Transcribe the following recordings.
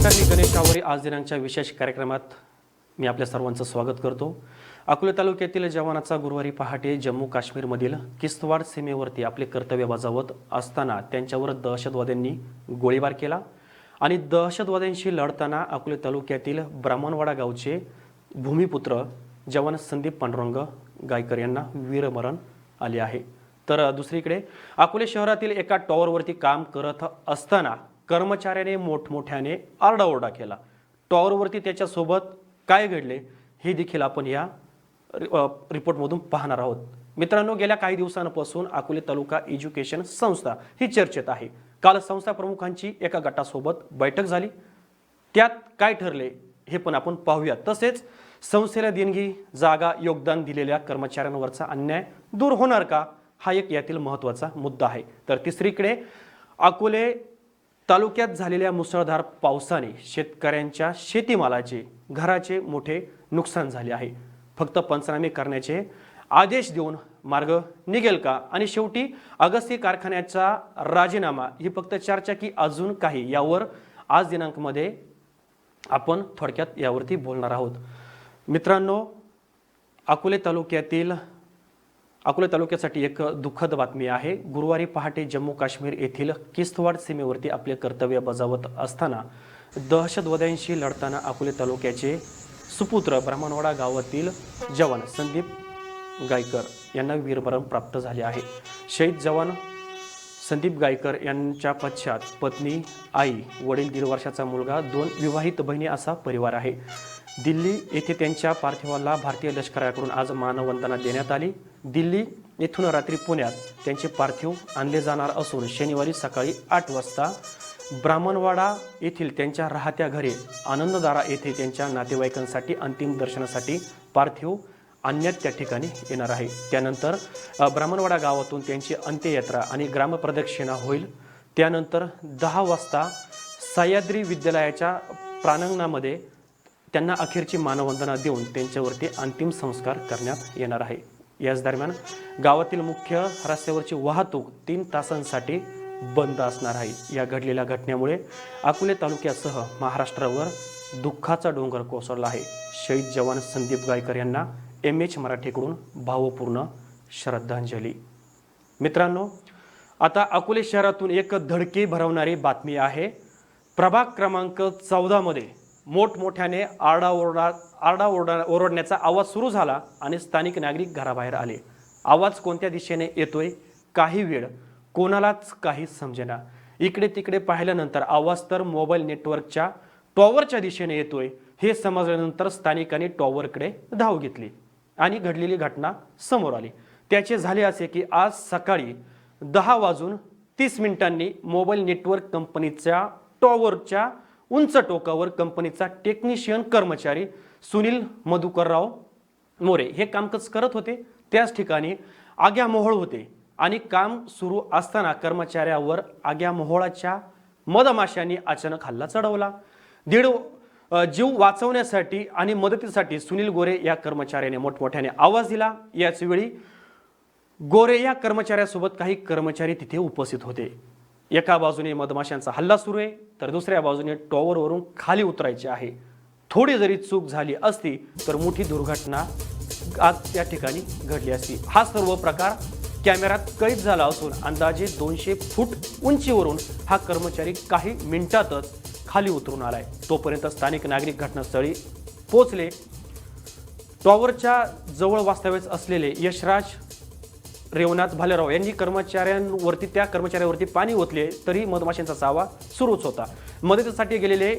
नमस्कार मी गणेश आवरे आज दिनांकच्या विशेष कार्यक्रमात मी आपल्या सर्वांचं स्वागत करतो. अकोले तालुक्यातील जवानाचा गुरुवारी पहाटे जम्मू काश्मीरमधील किस्तवाड सीमेवरती आपले कर्तव्य बजावत असताना त्यांच्यावर दहशतवाद्यांनी गोळीबार केला आणि दहशतवाद्यांशी लढताना अकोले तालुक्यातील ब्राह्मणवाडा गावचे भूमिपुत्र जवान संदीप पांडुरंग गायकर यांना वीरमरण आले आहे. तर दुसरीकडे अकोले शहरातील एका टॉवरवरती काम करत असताना कर्मचाऱ्याने मोठमोठ्याने आरडाओरडा केला. टॉवरवरती त्याच्यासोबत काय घडले हे देखील आपण या रि- रिपोर्टमधून पाहणार आहोत. मित्रांनो गेल्या काही दिवसांपासून अकोले तालुका एज्युकेशन संस्था ही चर्चेत आहे. काल संस्था प्रमुखांची एका गटासोबत बैठक झाली. त्यात काय ठरले हे पण आपण पाहूया. तसेच संस्थेला देणगी जागा योगदान दिलेल्या कर्मचाऱ्यांवरचा अन्याय दूर होणार का हा एक यातील महत्त्वाचा मुद्दा आहे. तर तिसरीकडे अकोले तालुक्यात झालेल्या मुसळधार पावसाने शेतकऱ्यांच्या शेतीमालाचे घराचे मोठे नुकसान झाले आहे. फक्त पंचनामे करण्याचे आदेश देऊन मार्ग निघेल का? आणि शेवटी अगस्ती कारखान्याचा राजीनामा ही फक्त चर्चा की अजून काही? यावर आज दिनांकमध्ये आपण थोडक्यात यावरती बोलणार आहोत. मित्रांनो अकोले तालुक्यातील अकोले तालुक्यासाठी एक दुःखद बातमी आहे. गुरुवारी पहाटे जम्मू काश्मीर येथील किस्तवाड सीमेवरती आपले कर्तव्य बजावत असताना दहशतवाद्यांशी लढताना अकोले तालुक्याचे सुपुत्र ब्राह्मणवाडा गावातील जवान संदीप गायकर यांना वीरमरण प्राप्त झाले आहे. शहीद जवान संदीप गायकर यांच्या पश्चात पत्नी आई वडील दीड वर्षाचा मुलगा दोन विवाहित बहिणी असा परिवार आहे. दिल्ली येथे त्यांच्या पार्थिवाला भारतीय लष्कराकडून आज मानवंदना देण्यात आली. दिल्ली येथून रात्री पुण्यात त्यांचे पार्थिव आणले जाणार असून शनिवारी सकाळी आठ वाजता ब्राह्मणवाडा येथील त्यांच्या राहत्या घरी आनंददारा येथे त्यांच्या नातेवाईकांसाठी अंतिम दर्शनासाठी पार्थिव आणण्यात त्या ठिकाणी येणार आहे. त्यानंतर ब्राह्मणवाडा गावातून त्यांची अंत्ययात्रा आणि ग्रामप्रदक्षिणा होईल. त्यानंतर दहा वाजता सह्याद्री विद्यालयाच्या प्रांगणामध्ये त्यांना अखेरची मानवंदना देऊन त्यांच्यावरती अंतिम संस्कार करण्यात येणार आहे. याच दरम्यान गावातील मुख्य रस्त्यावरची वाहतूक तीन तासांसाठी बंद असणार आहे. या घडलेल्या घटनेमुळे अकोले तालुक्यासह महाराष्ट्रावर दुःखाचा डोंगर कोसळला आहे. शहीद जवान संदीप गायकर यांना एम एच मराठीकडून भावपूर्ण श्रद्धांजली. मित्रांनो आता अकोले शहरातून एक धडकी भरवणारी बातमी आहे. प्रभाग क्रमांक चौदामध्ये मोठमोठ्याने आरडाओरडा आरडाओरडा ओरडण्याचा आवाज सुरू झाला आणि स्थानिक नागरिक घराबाहेर आले. आवाज कोणत्या दिशेने येतोय? काही वेळ कोणालाच काही समजेना. इकडे तिकडे पाहिल्यानंतर आवाज तर मोबाईल नेटवर्कच्या टॉवरच्या दिशेने येतोय. हे समजल्यानंतर स्थानिकांनी टॉवरकडे धाव घेतली आणि घडलेली घटना समोर आली. त्याचे झाले असे की आज सकाळी दहा वाजून तीस मिनिटांनी मोबाईल नेटवर्क कंपनीच्या टॉवरच्या उंच टोकावर कंपनीचा टेक्निशियन कर्मचारी सुनील मधुकरराव मोरे हे कामकाज करत होते. त्याच ठिकाणी आग्या मोहोळ होते आणि काम सुरू असताना कर्मचाऱ्यावर आग्या मोहोळाच्या मधमाशांनी अचानक हल्ला चढवला. दीड जीव वाचवण्यासाठी आणि मदतीसाठी सुनील गोरे या कर्मचाऱ्याने मोठमोठ्याने आवाज दिला. याचवेळी गोरे या कर्मचाऱ्यासोबत काही कर्मचारी तिथे उपस्थित होते. एका बाजूने मधमाशांचा हल्ला सुरू आहे तर दुसऱ्या बाजूने टॉवरवरून खाली उतरायचे आहे. थोडी जरी चूक झाली असती तर मोठी दुर्घटना आज त्या ठिकाणी घडली असती. हा सर्व प्रकार कॅमेऱ्यात कैद झाला असून अंदाजे दोनशे फूट उंचीवरून हा कर्मचारी काही मिनिटातच खाली उतरून आलाय. तोपर्यंत स्थानिक नागरिक घटनास्थळी पोचले टॉवरच्या जवळ वास्तव्यास असलेले यशराज रेवनाथ भालेराव यांनी कर्मचाऱ्यांवरती त्या कर्मचाऱ्यावरती पाणी ओतले तरी मधमाशांचा चावा सुरूच होता. मदतीसाठी गेलेले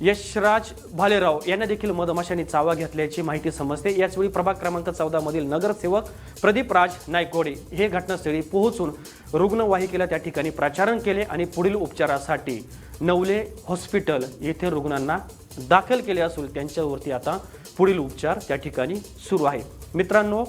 यशराज भालेराव यांना देखील मधमाशांनी चावा घेतल्याची माहिती समजते. याचवेळी प्रभाग क्रमांक चौदामधील नगरसेवक प्रदीप राज नायकोडे हे घटनास्थळी पोहोचून रुग्णवाहिकेला त्या ठिकाणी प्राचारण केले आणि पुढील उपचारासाठी नवले हॉस्पिटल येथे रुग्णांना दाखल केले असून त्यांच्यावरती आता पुढील उपचार त्या ठिकाणी सुरू आहे. मित्रांनो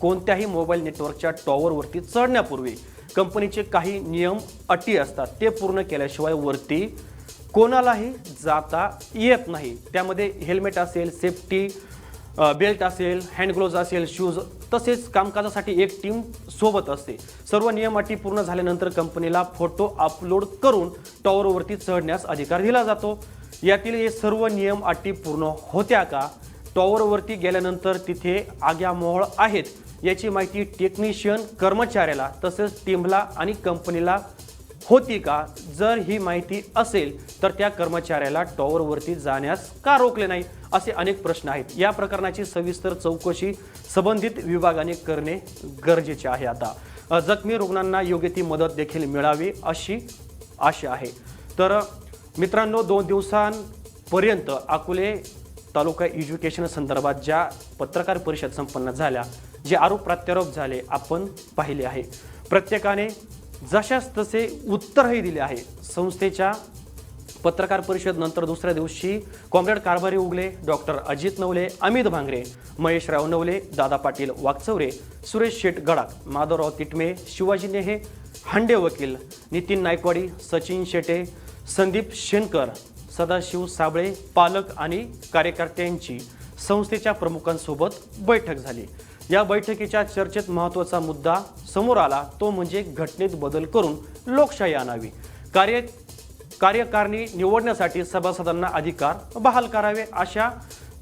कोणत्याही मोबाईल नेटवर्कच्या टॉवरवरती चढण्यापूर्वी कंपनीचे काही नियम अटी असतात ते पूर्ण केल्याशिवाय वरती कोणालाही जाता येत नाही. त्यामध्ये हेल्मेट असेल सेफ्टी बेल्ट असेल हँड ग्लोव्ज असेल शूज तसेच कामकाजासाठी एक टीम सोबत असते. सर्व नियम अटी पूर्ण झाल्यानंतर कंपनीला फोटो अपलोड करून टॉवरवरती चढण्यास अधिकार दिला जातो. यातील हे सर्व नियम अटी पूर्ण होत्या का? टॉवरवरती गेल्यानंतर तिथे आग्या मोहळ आहेत याची माहिती टेक्निशियन कर्मचाऱ्याला तसेच टीमला आणि कंपनीला होती का? जर ही माहिती असेल तर त्या कर्मचाऱ्याला टॉवरवरती जाण्यास का रोखले नाही? असे अनेक प्रश्न आहेत. या प्रकरणाची सविस्तर चौकशी संबंधित विभागाने करणे गरजेचे आहे आता. जखमी रुग्णांना योग्य ती मदत देखील मिळावी अशी आशा आहे. तर मित्रांनो दोन दिवसांपर्यंत अकोले तालुका एज्युकेशन संदर्भात ज्या पत्रकार परिषद संपन्न झाल्या जे आरोप प्रत्यारोप झाले आपण पाहिले आहे. प्रत्येकाने जशाच तसे उत्तरही दिले आहे. संस्थेच्या पत्रकार परिषद नंतर दुसऱ्या दिवशी कॉम्रेड कारभारी उगले डॉक्टर अजित नवले अमित भांगरे महेशराव नवले दादा पाटील वागचौरे सुरेश शेट गडाक माधवराव तिटमे शिवाजी नेहे हांडे वकील नितीन नायकवाडी सचिन शेटे संदीप शेनकर सदाशिव साबळे पालक आणि कार्यकर्त्यांची संस्थेच्या प्रमुखांसोबत बैठक झाली. या बैठकीच्या चर्चेत महत्त्वाचा मुद्दा समोर आला तो म्हणजे घटनेत बदल करून लोकशाही आणावी. कार्य कार्यकारणी निवडण्यासाठी सभासदांना अधिकार बहाल करावे अशा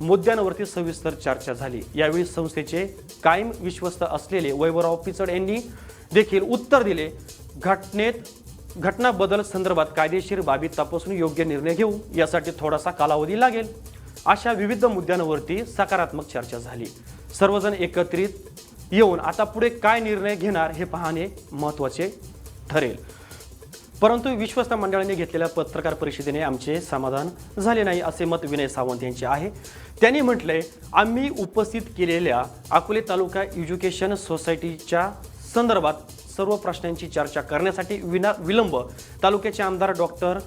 मुद्द्यांवरती सविस्तर चर्चा झाली. यावेळी संस्थेचे कायम विश्वस्त असलेले वैभवराव पिचड यांनी देखील उत्तर दिले घटनेत घटना बदल संदर्भात कायदेशीर बाबी तपासून योग्य निर्णय घेऊ यासाठी थोडासा कालावधी लागेल. अशा विविध मुद्द्यांवरती सकारात्मक चर्चा झाली. सर्वजण एकत्रित येऊन आता पुढे काय निर्णय घेणार हे पाहणे महत्त्वाचे ठरेल. परंतु विश्वस्त मंडळाने घेतलेल्या पत्रकार परिषदेने आमचे समाधान झाले नाही असे मत विनय सावंत यांचे आहे. त्यांनी म्हटले आम्ही उपस्थित केलेल्या अकोले तालुका एज्युकेशन सोसायटीच्या संदर्भात सर्व प्रश्नांची चर्चा करण्यासाठी विना विलंब तालुक्याचे आमदार डॉक्टर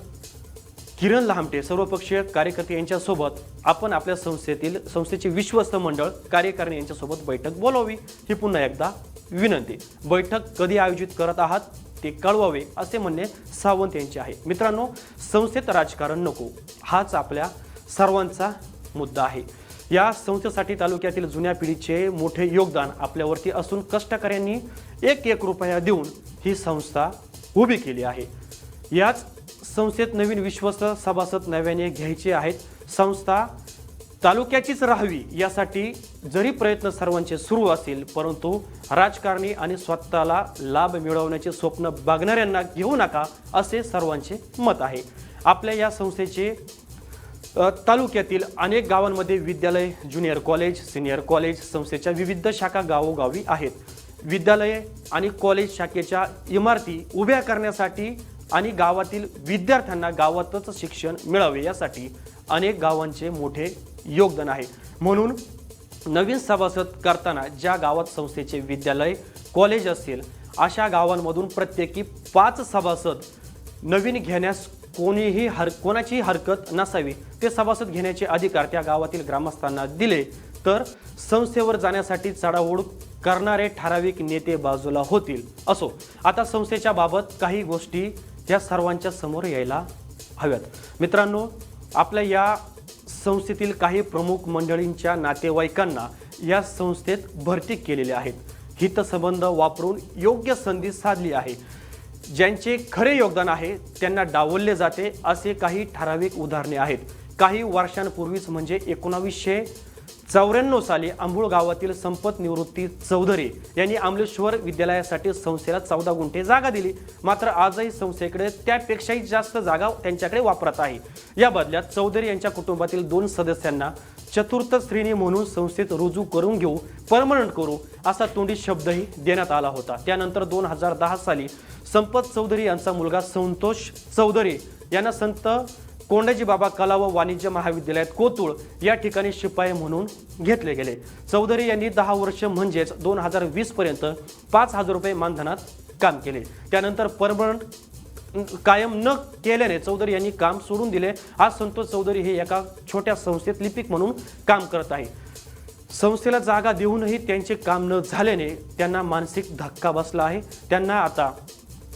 किरण लहामटे सर्वपक्षीय कार्यकर्ते यांच्यासोबत आपण आपल्या संस्थेतील संस्थेचे विश्वस्त मंडळ कार्यकारिणी यांच्यासोबत बैठक बोलावी. ही पुन्हा एकदा विनंती. बैठक कधी आयोजित करत आहात ते कळवावे असे म्हणणे सावंत यांचे आहे. मित्रांनो संस्थेत राजकारण नको. हाच आपल्या सर्वांचा मुद्दा आहे. या संस्थेसाठी तालुक्यातील जुन्या पिढीचे मोठे योगदान आपल्यावरती असून कष्टकऱ्यांनी एक एक रुपया देऊन ही संस्था उभी केली आहे. याच संस्थेत नवीन विश्वस्त सभासद नव्याने घ्यायचे आहेत. संस्था तालुक्याचीच राहावी यासाठी जरी प्रयत्न सर्वांचे सुरू असतील परंतु राजकारणी आणि स्वतःला लाभ मिळवण्याचे स्वप्न बघणाऱ्यांना घेऊ नका असे सर्वांचे मत आहे. आपल्या या संस्थेचे तालुक्यातील अनेक गावांमध्ये विद्यालय ज्युनियर कॉलेज सिनियर कॉलेज संस्थेच्या विविध शाखा गावोगावी आहेत. विद्यालये आणि कॉलेज शाखेच्या इमारती उभ्या करण्यासाठी आणि गावातील विद्यार्थ्यांना गावातच शिक्षण मिळावे यासाठी अनेक गावांचे मोठे योगदान आहे. म्हणून नवीन सभासद करताना ज्या गावात संस्थेचे विद्यालय कॉलेज असतील अशा गावांमधून प्रत्येकी पाच सभासद नवीन घेण्यास कोणीही हर कोणाचीही हरकत नसावी. ते सभासद घेण्याचे अधिकार त्या गावातील ग्रामस्थांना दिले. तर संस्थेवर जाण्यासाठी चढाओढ करणारे ठराविक नेते बाजूला होतील असो. आता संस्थेच्या बाबत काही गोष्टी या सर्वांच्या समोर यायला हव्यात. मित्रांनो आपल्या या संस्थेतील काही प्रमुख मंडळींच्या नातेवाईकांना या संस्थेत भरती केलेले आहेत. हितसंबंध वापरून योग्य संधी साधली आहे. ज्यांचे खरे योगदान आहे त्यांना डावलले जाते असे काही ठराविक उदाहरणे आहेत. काही वर्षांपूर्वीच म्हणजे एकोणावीसशे चौऱ्याण्णव साली आंबूळ गावातील संपत निवृत्ती चौधरी यांनी आमलेश्वर विद्यालयासाठी संस्थेला चौदा गुंठे जागा दिली. मात्र आजही संस्थेकडे त्यापेक्षाही जास्त जागा त्यांच्याकडे वापरत आहे. या बदल्यात चौधरी यांच्या कुटुंबातील दोन सदस्यांना चतुर्थ श्रेणी म्हणून संस्थेत रुजू करून घेऊ परमनंट करू असा तोंडी शब्दही देण्यात आला होता. त्यानंतर दोन हजार दहा साली संपत चौधरी यांचा मुलगा संतोष चौधरी यांना संत कोंडाजी बाबा कला व वाणिज्य महाविद्यालयात कोतुळ या ठिकाणी शिपाई म्हणून घेतले गेले. चौधरी यांनी दहा वर्ष म्हणजेच दोन हजार वीस पर्यंत पाच हजार रुपये मानधनात काम केले. त्यानंतर परमनंट कायम न केल्याने चौधरी यांनी काम सोडून दिले. आज संतोष चौधरी हे एका छोट्या संस्थेत लिपिक म्हणून काम करत आहे. संस्थेला जागा देऊनही त्यांचे काम न झाल्याने त्यांना मानसिक धक्का बसला आहे. त्यांना आता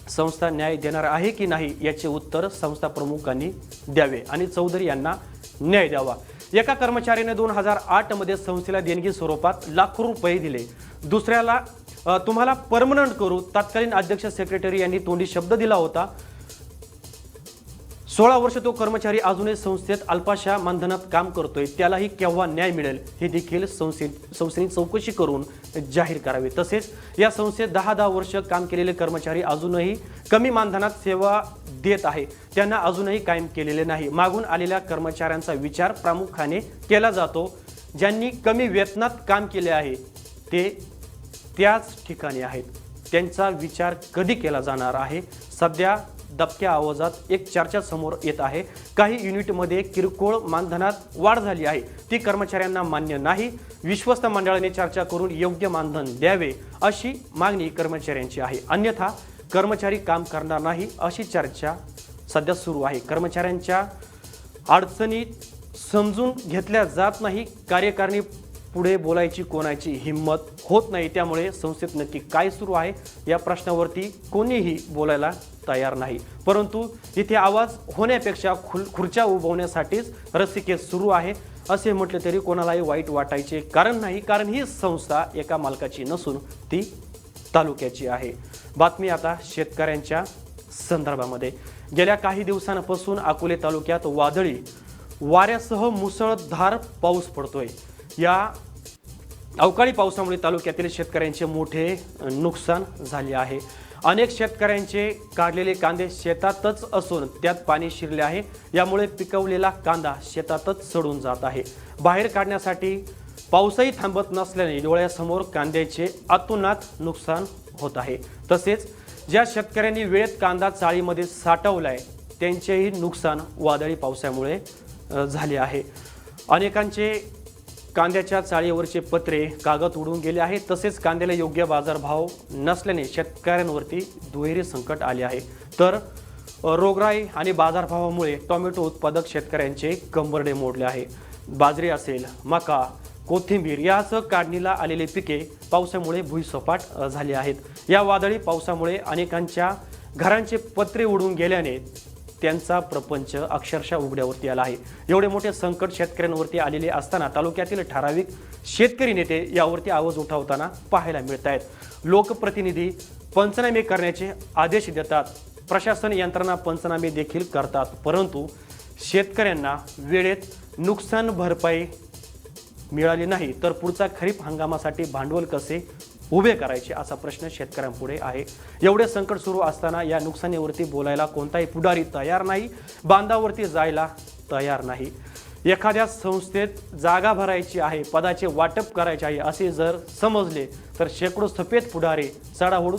संस्था न्याय देणार आहे की नाही याचे उत्तर संस्था प्रमुखांनी द्यावे आणि चौधरी यांना न्याय द्यावा. एका कर्मचाऱ्याने दोन हजार आठमध्ये संस्थेला देणगी स्वरूपात लाखो रुपये दिले. दुसऱ्याला तुम्हाला परमनंट करू तत्कालीन अध्यक्ष सेक्रेटरी यांनी तोंडी शब्द दिला होता. सोळा वर्ष तो कर्मचारी अजूनही संस्थेत अल्पाशा मानधनात काम करतोय. त्यालाही केव्हा न्याय मिळेल हे देखील संस्थेत संस्थेने चौकशी करून जाहीर करावे. तसेच या संस्थेत दहा दहा वर्ष काम केलेले कर्मचारी अजूनही कमी मानधनात सेवा देत आहे. त्यांना अजूनही कायम केलेले नाही. मागून आलेल्या कर्मचाऱ्यांचा विचार प्रामुख्याने केला जातो. ज्यांनी कमी वेतनात काम केले आहे ते त्याच ठिकाणी आहेत. त्यांचा विचार कधी केला जाणार आहे? सध्या दबक्या आवाजात एक चर्चा समोर येत आहे. काही युनिटमध्ये किरकोळ मानधनात वाढ झाली आहे. ती कर्मचाऱ्यांना मान्य नाही. विश्वस्त मंडळाने चर्चा करून योग्य मानधन द्यावे अशी मागणी कर्मचाऱ्यांची आहे. अन्यथा कर्मचारी काम करणार नाही अशी चर्चा सध्या सुरू आहे. कर्मचाऱ्यांच्या अडचणी समजून घेतल्या जात नाही. कार्यकारिणी पुढे बोलायची कोणाची हिंमत होत नाही. त्यामुळे संस्थेत नक्की काय सुरू आहे या प्रश्नावरती कोणीही बोलायला तयार नाही. परंतु इथे आवाज होण्यापेक्षा खुल खुर्च्या उभवण्यासाठीच रसिकेत सुरू आहे. असे म्हटले तरी कोणालाही वाईट वाटायचे कारण नाही कारण ही संस्था एका मालकाची नसून ती तालुक्याची आहे. बातमी आता शेतकऱ्यांच्या संदर्भामध्ये. गेल्या काही दिवसांपासून अकोले तालुक्यात वादळी वाऱ्यासह मुसळधार पाऊस पडतोय. या अवकाळी पावसामुळे तालुक्यातील शेतकऱ्यांचे मोठे नुकसान झाले आहे. अनेक शेतकऱ्यांचे काढलेले कांदे शेतातच असून त्यात पाणी शिरले आहे. यामुळे पिकवलेला कांदा शेतातच सडून जात आहे. बाहेर काढण्यासाठी पाऊसही थांबत नसल्याने डोळ्यासमोर कांद्याचे अतोनात नुकसान होत आहे. तसेच ज्या शेतकऱ्यांनी वेळेत कांदा चाळीमध्ये साठवलाय त्यांचेही नुकसान वादळी पावसामुळे झाले आहे. अनेकांचे कांद्याच्या चाळीवरचे पत्रे कागद उडून गेले आहेत. तसेच कांद्याला योग्य बाजारभाव नसल्याने शेतकऱ्यांवरती दुहेरी संकट आले आहे. तर रोगराई आणि बाजारभावामुळे टोमॅटो उत्पादक शेतकऱ्यांचे कंबरडे मोडले आहे. बाजरी असेल मका कोथिंबीर यासह काढणीला आलेले पिके पावसामुळे भुईसपाट झाली आहेत. या वादळी पावसामुळे अनेकांच्या घरांचे पत्रे उडून गेल्याने त्यांचा प्रपंच अक्षरशः उघड्यावरती आला आहे. एवढे मोठे संकट शेतकऱ्यांवरती आलेले असताना तालुक्यातील ठराविक शेतकरी नेते यावरती आवाज उठवताना पाहायला मिळत आहेत. लोकप्रतिनिधी पंचनामे करण्याचे आदेश देतात. प्रशासन यंत्रणा पंचनामे देखील करतात. परंतु शेतकऱ्यांना वेळेत नुकसान भरपाई मिळाली नाही. तर पुढचा खरीप हंगामासाठी भांडवल कसे उभे करायचे असा प्रश्न शेतकऱ्यांपुढे आहे. एवढे संकट सुरू असताना या नुकसानीवरती बोलायला कोणताही पुढारी तयार नाही. बांधावरती जायला तयार नाही. एखाद्या संस्थेत जागा भरायची आहे पदाचे वाटप करायचे आहे असे जर समजले तर शेकडो सफेद पुढारी चढाओढ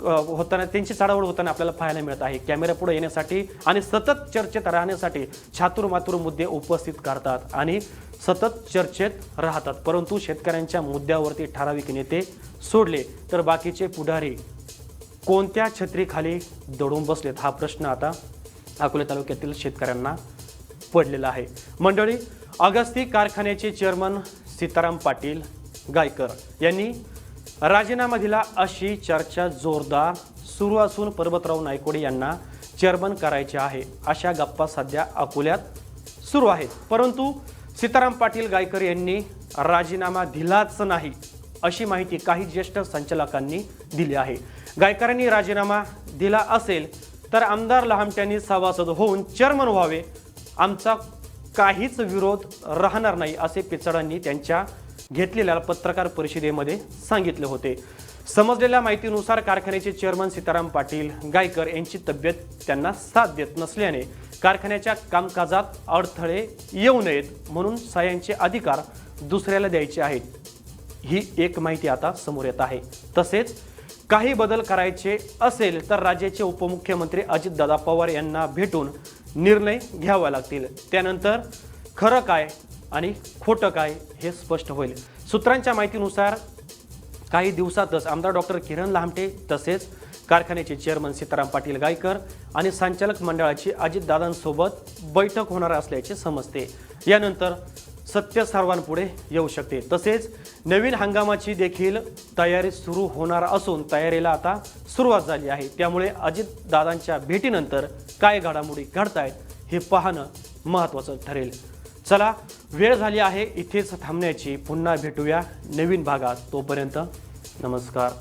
होताना त्यांची चढाओढ होताना आपल्याला पाहायला मिळत आहे. कॅमेरा पुढे येण्यासाठी आणि सतत चर्चेत राहण्यासाठी छातुरमातुर मुद्दे उपस्थित करतात आणि सतत चर्चेत राहतात. परंतु शेतकऱ्यांच्या मुद्द्यावरती ठराविक नेते सोडले तर बाकीचे पुढारी कोणत्या छत्रीखाली दडून बसलेत? हा प्रश्न आता अकोले तालुक्यातील शेतकऱ्यांना पडलेला आहे. मंडळी अगस्ती कारखान्याचे चेअरमन सीताराम पाटील गायकर यांनी राजीनामा दिला अशी चर्चा जोरदार सुरू असून पर्वतराव नायकोडे यांना चेअरमन करायचे आहे. अशा गप्पा सध्या अकोल्यात सुरू आहेत. परंतु सीताराम पाटील गायकर यांनी राजीनामा दिलाच नाही अशी माहिती काही ज्येष्ठ संचालकांनी दिली आहे. गायकरांनी राजीनामा दिला असेल तर आमदार लहामट्यांनी सभासद होऊन चेअरमन व्हावे. आमचा काहीच विरोध राहणार नाही असे पिचडांनी त्यांच्या घेतलेल्या पत्रकार परिषदेमध्ये सांगितले होते. समजलेल्या माहितीनुसार कारखान्याचे चेअरमन सीताराम पाटील गायकर यांची तब्येत त्यांना साथ देत नसल्याने कारखान्याच्या कामकाजात अडथळे येऊ नयेत म्हणून सायांचे अधिकार दुसऱ्याला द्यायचे आहेत. ही एक माहिती आता समोर येत आहे. तसेच काही बदल करायचे असेल तर राज्याचे उपमुख्यमंत्री अजितदादा पवार यांना भेटून निर्णय घ्यावा लागतील. त्यानंतर खरं काय आणि खोटं काय हे स्पष्ट होईल. सूत्रांच्या माहितीनुसार काही दिवसातच आमदार डॉक्टर किरण लामटे तसेच कारखान्याचे चेअरमन सीताराम पाटील गायकर आणि संचालक मंडळाची अजितदादांसोबत बैठक होणार असल्याचे समजते. यानंतर सत्य सर्वांपुढे येऊ शकते. तसेच नवीन हंगामाची देखील तयारी सुरू होणार असून तयारीला आता सुरुवात झाली आहे. त्यामुळे अजितदादांच्या भेटीनंतर काय घडामोडी घडतायत हे पाहणं महत्त्वाचं ठरेल. चला वेळ झाली आहे इथेच थांबण्याची. पुन्हा भेटूया नवीन भागात. तोपर्यंत नमस्कार.